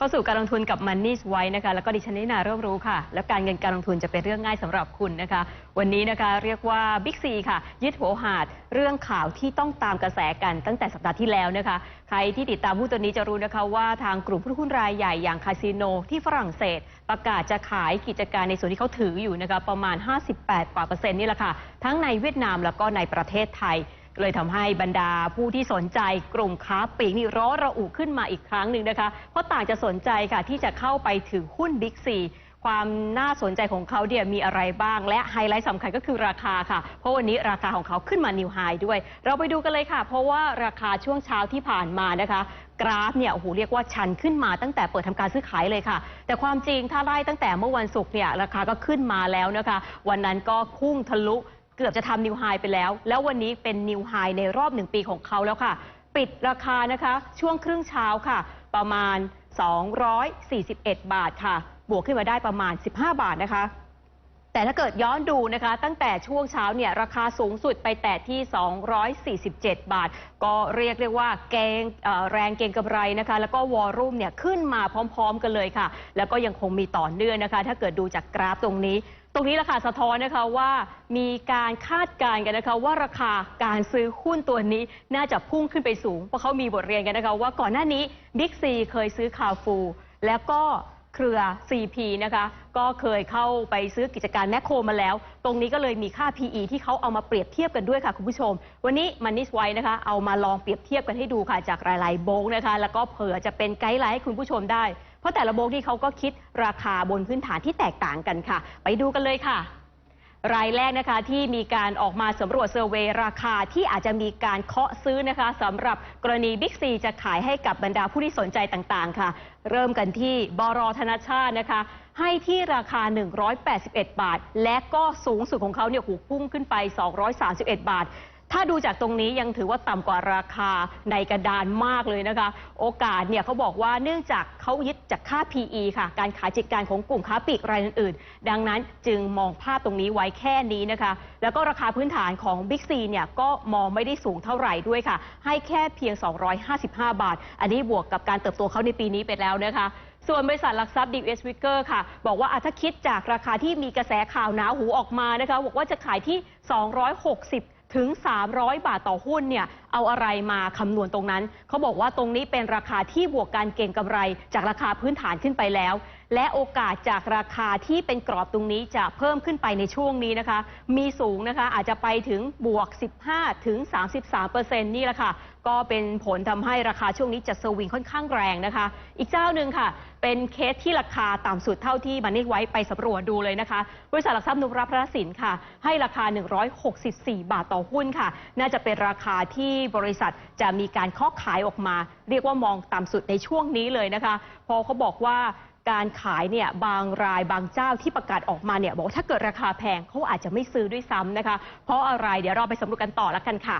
เข้าสู่การลงทุนกับ Money ไว้นะคะ แล้วก็ดิฉันนินาเริ่มรู้ค่ะ แล้วการเงินการลงทุนจะเป็นเรื่องง่ายสำหรับคุณนะคะ วันนี้นะคะเรียกว่า Big C ค่ะ ยึดหัวหาด เรื่องข่าวที่ต้องตามกระแสกันตั้งแต่สัปดาห์ที่แล้วนะคะ ใครที่ติดตามหุ้นตัวนี้จะรู้นะคะว่าทางกลุ่มผู้ถือหุ้นรายใหญ่อย่างคาสิโนที่ฝรั่งเศส ประกาศจะขายกิจการในส่วนที่เขาถืออยู่นะคะประมาณ 58กว่าเปอร์เซ็นต์นี่แหละค่ะทั้งในเวียดนามแล้วก็ในประเทศไทย เลยทำให้บรรดาผู้ที่สนใจกลุ่มค้าปลีกนี่ร้อระอุขึ้นมาอีกครั้งหนึ่งนะคะ เพราะต่างจะสนใจค่ะที่จะเข้าไปถือหุ้นบิ๊กซีความน่าสนใจของเขาเนี่ยมีอะไรบ้าง และไฮไลท์สำคัญก็คือราคาค่ะ เพราะวันนี้ราคาของเขาขึ้นมานิวไฮด้วย เราไปดูกันเลยค่ะ เพราะว่าราคาช่วงเช้าที่ผ่านมานะคะ กราฟเนี่ยโอ้โหเรียกว่าชันขึ้นมาตั้งแต่เปิดทำการซื้อขายเลยค่ะ แต่ความจริงถ้าไล่ตั้งแต่เมื่อวันศุกร์เนี่ยราคาก็ขึ้นมาแล้วนะคะ วันนั้นก็พุ่งทะลุ เกือบจะทำนิวไฮไปแล้ว แล้ววันนี้เป็นนิวไฮในรอบหนึ่งปีของเขาแล้วค่ะ ปิดราคานะคะช่วงครึ่งเช้าค่ะ ประมาณ 241 บาทค่ะ บวกขึ้นมาได้ประมาณ 15 บาทนะคะ แต่ถ้าเกิดย้อนดูนะคะ ตั้งแต่ช่วงเช้าเนี่ยราคาสูงสุดไปแตะที่ 247 บาท ก็เรียกได้ว่าแกงแรงเกงกำไรนะคะ แล้วก็วอรุ่มเนี่ยขึ้นมาพร้อม ๆ กันเลยค่ะ แล้วก็ยังคงมีต่อเนื่องนะคะ ถ้าเกิดดูจากกราฟตรงนี้ ตรงนี้ราคาสะท้อนนะคะว่ามีการคาดการณ์กันนะคะ ว่าราคาการซื้อหุ้นตัวนี้น่าจะพุ่งขึ้นไปสูง เพราะเขามีบทเรียนกันนะคะว่าก่อนหน้านี้บิ๊กซีเคยซื้อคาฟู แล้วก็เครือ CP นะคะ ก็เคยเข้าไปซื้อกิจการแมคโครมาแล้ว ตรงนี้ก็เลยมีค่า PE ที่เขาเอามาเปรียบเทียบกันด้วยค่ะคุณผู้ชม วันนี้มันนิสไว้นะคะ เอามาลองเปรียบเทียบกันให้ดูค่ะจากหลายๆโบงนะคะ แล้วก็เผื่อจะเป็นไกด์ไลน์ให้คุณผู้ชมได้ เพราะแต่ละโบงที่เขาก็คิดราคาบนพื้นฐานที่แตกต่างกันค่ะ ไปดูกันเลยค่ะ รายแรกนะคะที่มีการออกมาสำรวจเซอร์เวยราคาที่อาจจะมีการเคาะซื้อนะคะสำหรับกรณีบิ๊กซีจะขายให้กับบรรดาผู้ที่สนใจต่างๆ ค่ะ เริ่มกันที่บรธนชาตินะคะ ให้ที่ราคา 181 บาท และก็สูงสุดของเขาเนี่ยหูพุ่งขึ้นไป 231 บาท ถ้าดูจากตรงนี้ยังถือว่าต่ำกว่าราคาในกระดานมากเลยนะคะ โอกาสเนี่ยเขาบอกว่าเนื่องจากเขายึดจากค่า PE ค่ะ การขายกิจการของกลุ่มค้าปลีกรายอื่นๆ ดังนั้นจึงมองภาพตรงนี้ไว้แค่นี้นะคะ แล้วก็ราคาพื้นฐานของ Big C เนี่ยก็มองไม่ได้สูงเท่าไหร่ด้วยค่ะ ให้แค่เพียง 255 บาท อันนี้บวกกับการเติบโตเขาในปีนี้ไปแล้วนะคะส่วนบริษัทหลักทรัพย์ DWS Wicker ค่ะ บอกว่าอะถ้าคิดจากราคาที่มีกระแสข่าวหนาหูออกมานะคะ บอกว่าจะขายที่ 260 ถึง 300 บาทต่อหุ้นเนี่ยเอาอะไรมาคำนวณตรงนั้น เขาบอกว่าตรงนี้เป็นราคาที่บวกการเก่งกำไร จากราคาพื้นฐานขึ้นไปแล้ว และโอกาสจากราคาที่เป็นกรอบตรงนี้จะเพิ่มขึ้นไปในช่วงนี้นะคะ มีสูงนะคะอาจจะไปถึงบวก 15 ถึง 33เปอร์เซ็นต์นี่แหละค่ะ ก็เป็นผลทำให้ราคาช่วงนี้จะสวิงค่อนข้างแรงนะคะ อีกเจ้าหนึ่งค่ะ เป็นเคสที่ราคาต่ำสุดเท่าที่มันนี่ไว้ไปสำรวจดูเลยนะคะ บริษัทหลักทรัพย์นุรัพระสินค่ะ ให้ราคา 164 บาทต่อหุ้นค่ะ น่าจะเป็นราคาที่บริษัทจะมีการเคาะขายออกมา เรียกว่ามองต่ำสุดในช่วงนี้เลยนะคะ พอเขาบอกว่าการขายเนี่ยบางรายบางเจ้าที่ประกาศออกมาเนี่ยบอกว่าถ้าเกิดราคาแพงเขาอาจจะไม่ซื้อด้วยซ้ำนะคะ เพราะอะไรเดี๋ยวเราไปสำรวจกันต่อแล้วกันค่ะ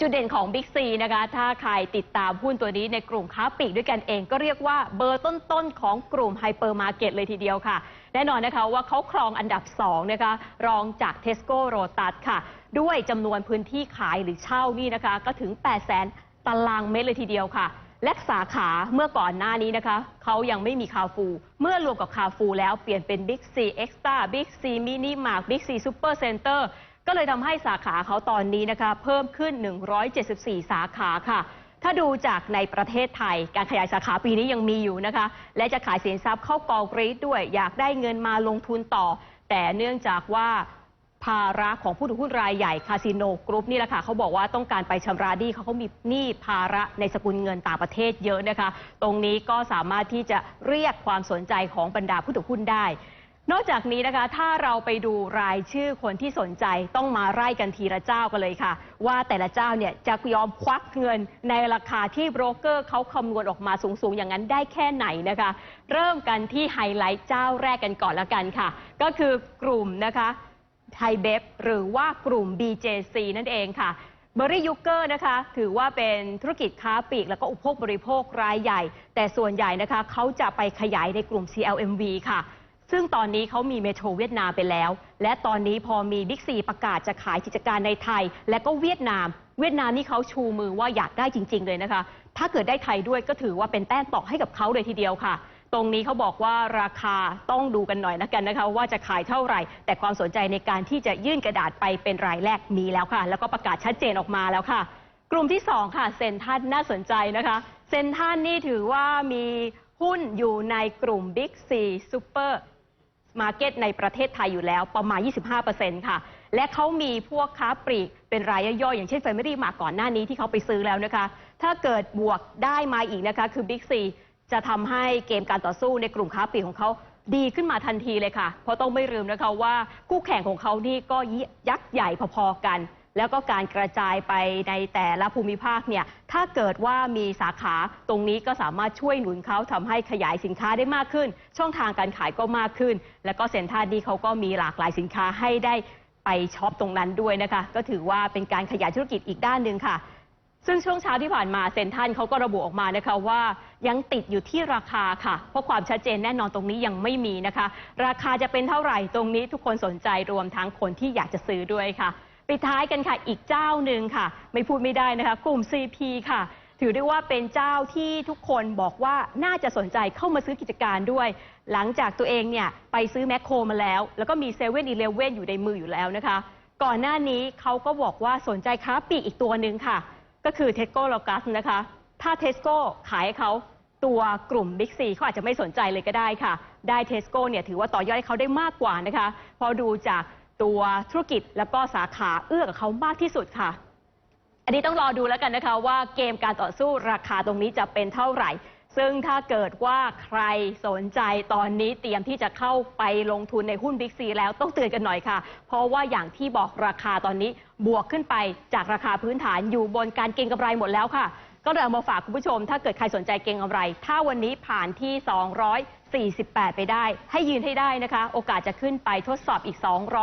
จุดเด่นของ Big C นะคะ ถ้าใครติดตามหุ้นตัวนี้ในกลุ่มค้าปลีกด้วยกันเอง ก็เรียกว่าเบอร์ต้นๆ ของกลุ่มไฮเปอร์มาร์เก็ตเลยทีเดียวค่ะ แน่นอนนะคะว่าเขาครองอันดับ 2 นะคะ รองจาก Tesco r o t u s ค่ะ ด้วยจำนวนพื้นที่ขายหรือเช่านี่นะคะ ก็ถึง 8 0 0 0 0 0ตารางเมตรเลยทีเดียวค่ะ และสาขาเมื่อก่อนหน้านี้นะคะ เขายังไม่มีคาฟู เมื่อรวมกับคาฟูแล้วเปลี่ยนเป็น Big C Extra Big C Mini Mart Big C Super Center ก็เลยทำให้สาขาเขาตอนนี้นะคะ เพิ่มขึ้น 174 สาขาค่ะ ถ้าดูจากในประเทศไทย การขยายสาขาปีนี้ยังมีอยู่นะคะ และจะขายสินทรัพย์เข้ากองกรีดด้วย อยากได้เงินมาลงทุนต่อ แต่เนื่องจากว่าภาระของผู้ถือหุ้นรายใหญ่คาสิโนกรุ๊ปนี่แหละค่ะเขาบอกว่าต้องการไปชำระหนี้เขาเขามีหนี้ภาระในสกุลเงินต่างประเทศเยอะนะคะ ตรงนี้ก็สามารถที่จะเรียกความสนใจของบรรดาผู้ถือหุ้นได้ นอกจากนี้นะคะ ถ้าเราไปดูรายชื่อคนที่สนใจต้องมาไล่กันทีละเจ้ากันเลยค่ะ ว่าแต่ละเจ้าเนี่ยจะยอมควักเงินในราคาที่โบรกเกอร์เขาคำนวณออกมาสูงๆ อย่างนั้นได้แค่ไหนนะคะ เริ่มกันที่ไฮไลท์เจ้าแรกกันก่อนละกันค่ะ ก็คือกลุ่มนะคะไทยเบฟหรือว่ากลุ่ม BJC นั่นเองค่ะเบอรี่ยูเกอร์นะคะถือว่าเป็นธุรกิจค้าปลีก แล้วก็อุปโภคบริโภครายใหญ่ แต่ส่วนใหญ่นะคะเขาจะไปขยายในกลุ่ม CLMV ค่ะ ซึ่งตอนนี้เขามีเมโทรเวียดนามไปแล้ว และตอนนี้พอมีบิ๊กซีประกาศจะขายกิจการในไทย และก็เวียดนาม เวียดนามนี่เขาชูมือว่าอยากได้จริง ๆ เลยนะคะ ถ้าเกิดได้ไทยด้วยก็ถือว่าเป็นแต้มต่อให้กับเขาเลยทีเดียวค่ะ ตรงนี้เขาบอกว่าราคาต้องดูกันหน่อยนะกันนะคะ ว่าจะขายเท่าไหร่ แต่ความสนใจในการที่จะยื่นกระดาษไปเป็นรายแรกมีแล้วค่ะ แล้วก็ประกาศชัดเจนออกมาแล้วค่ะ กลุ่มที่2ค่ะเซนทันน่าสนใจนะคะเซนทันนี่ถือว่ามีหุ้นอยู่ในกลุ่ม Big C Super มาร์เก็ตในประเทศไทยอยู่แล้วประมาณ 25%ค่ะ และเขามีพวกค้าปลีกเป็นรายย่อยๆ อย่างเช่นเฟอร์เมรี่มาก่อนหน้านี้ที่เขาไปซื้อแล้วนะคะ ถ้าเกิดบวกได้มาอีกนะคะคือ Big C จะทำให้เกมการต่อสู้ในกลุ่มค้าปลีกของเขาดีขึ้นมาทันทีเลยค่ะ เพราะต้องไม่ลืมนะคะว่าคู่แข่งของเขานี่ก็ยักษ์ใหญ่พอๆกัน แล้วก็การกระจายไปในแต่ละภูมิภาคเนี่ยถ้าเกิดว่ามีสาขาตรงนี้ก็สามารถช่วยหนุนเขาทำให้ขยายสินค้าได้มากขึ้น ช่องทางการขายก็มากขึ้น แล้วก็เซ็นทรัลนี่เขาก็มีหลากหลายสินค้าให้ได้ไปช็อปตรงนั้นด้วยนะคะ ก็ถือว่าเป็นการขยายธุรกิจอีกด้านหนึ่งค่ะ ซึ่งช่วงเช้าที่ผ่านมาเซ็นทรัลเขาก็ระบุออกมานะคะว่ายังติดอยู่ที่ราคาค่ะ เพราะความชัดเจนแน่นอนตรงนี้ยังไม่มีนะคะ ราคาจะเป็นเท่าไหร่ตรงนี้ทุกคนสนใจรวมทั้งคนที่อยากจะซื้อด้วยค่ะ ปิดท้ายกันค่ะอีกเจ้าหนึ่งค่ะ ไม่พูดไม่ได้นะคะ กลุ่ม CP ค่ะ ถือได้ว่าเป็นเจ้าที่ทุกคนบอกว่าน่าจะสนใจเข้ามาซื้อกิจการด้วย หลังจากตัวเองเนี่ยไปซื้อแมคโครมาแล้ว แล้วก็มีเซเว่นอีเลเว่นอยู่ในมืออยู่แล้วนะคะ ก่อนหน้านี้เขาก็บอกว่าสนใจค้าปลีกอีกตัวหนึ่งค่ะ ก็คือเทสโก้โลกัสนะคะ ถ้าเทสโก้ขายเขาตัวกลุ่ม Big C เขาอาจจะไม่สนใจเลยก็ได้ค่ะ ได้เทสโก้เนี่ยถือว่าต่อยอดให้เขาได้มากกว่านะคะพอดูจาก ตัวธุรกิจแล้วก็สาขาเอื้อกับเขามากที่สุดค่ะ อันนี้ต้องรอดูแล้วกันนะคะว่าเกมการต่อสู้ราคาตรงนี้จะเป็นเท่าไหร่ ซึ่งถ้าเกิดว่าใครสนใจตอนนี้เตรียมที่จะเข้าไปลงทุนในหุ้น Big C แล้วต้องเตือนกันหน่อยค่ะ เพราะว่าอย่างที่บอกราคาตอนนี้บวกขึ้นไปจากราคาพื้นฐานอยู่บนการเก็งกำไรหมดแล้วค่ะก็เลยเอามาฝากคุณผู้ชม ถ้าเกิดใครสนใจเก็งกำไร ถ้าวันนี้ผ่านที่ 48 ไปได้ ให้ยืนให้ได้นะคะ โอกาสจะขึ้นไปทดสอบอีก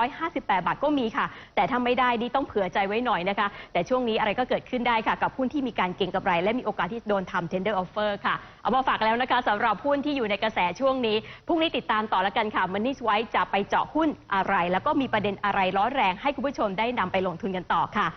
258 บาทก็มีค่ะ แต่ถ้าไม่ได้นี่ต้องเผื่อใจไว้หน่อยนะคะ แต่ช่วงนี้อะไรก็เกิดขึ้นได้ค่ะ กับหุ้นที่มีการเก็งกำไร และมีโอกาสที่โดนทำ tender offer ค่ะ เอามาฝากแล้วนะคะสำหรับหุ้นที่อยู่ในกระแสช่วงนี้พรุ่งนี้ติดตามต่อแล้วกันค่ะมันนี่ไว้จะไปเจาะหุ้นอะไร แล้วก็มีประเด็นอะไรร้อนแรงให้คุณผู้ชมได้นำไปลงทุนกันต่อค่ะ